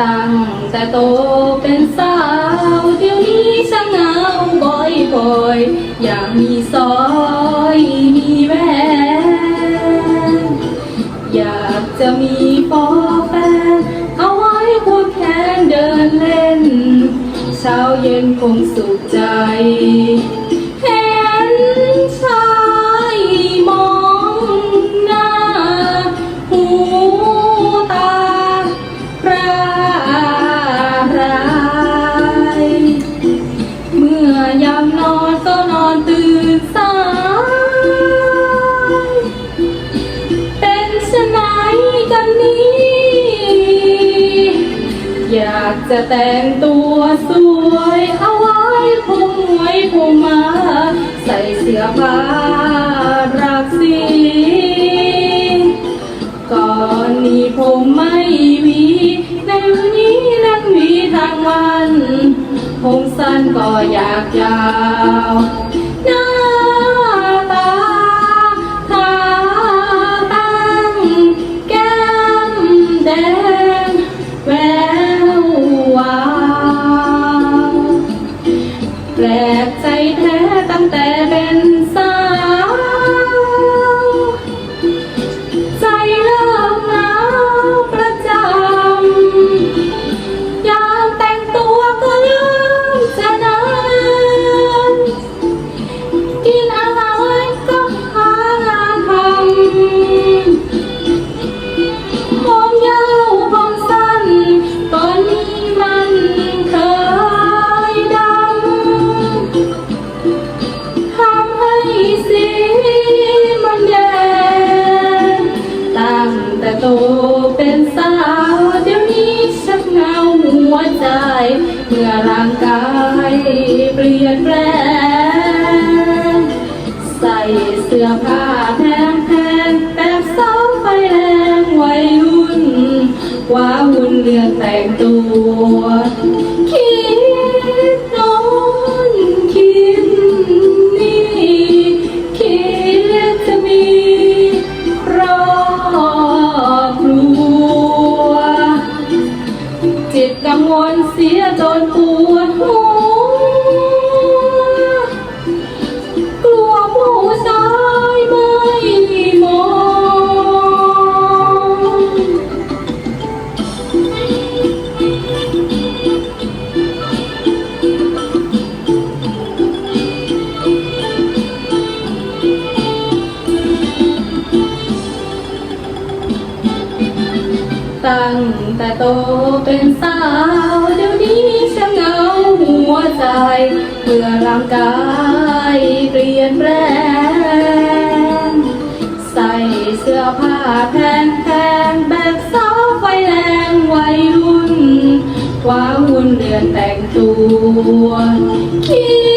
ตั้งแต่โตเป็นสาวเดี๋ยวนี้ช่างเหงาบ่อยๆอยากมีซอยมีแหวนอยากจะมีปอแฟนเอาไว้ควงแขนเดินเล่น เช้าเย็นคงสุขใจันนี้ อยากจะแต่งตัวสวยเอาไว้พุงไว้พุงมา ใส่เสื้อผ้ารักสี ก่อนนี้ผมไม่มีในวันนี้นั่งวีทั้งวัน ผมสั้นก็อยากยาว จเมื่อร่างกายเปลี่ยนแปลง ใส่เสื้อผ้าแพงแพงๆแบบสาวไฟแรงวัยรุ่นว้าวุ่นเรือแต่งตัว ตั้งแต่โตเป็นสาวเดี๋ยวนี้ช่างเหงาหัวใจเมื่อร่างกายเปลี่ยนแปลงใส่เสื้อผ้าแพงๆแบบสาวไฟแรงวัยรุ่นคว้าวุ่นเดือนแต่งตัวคิด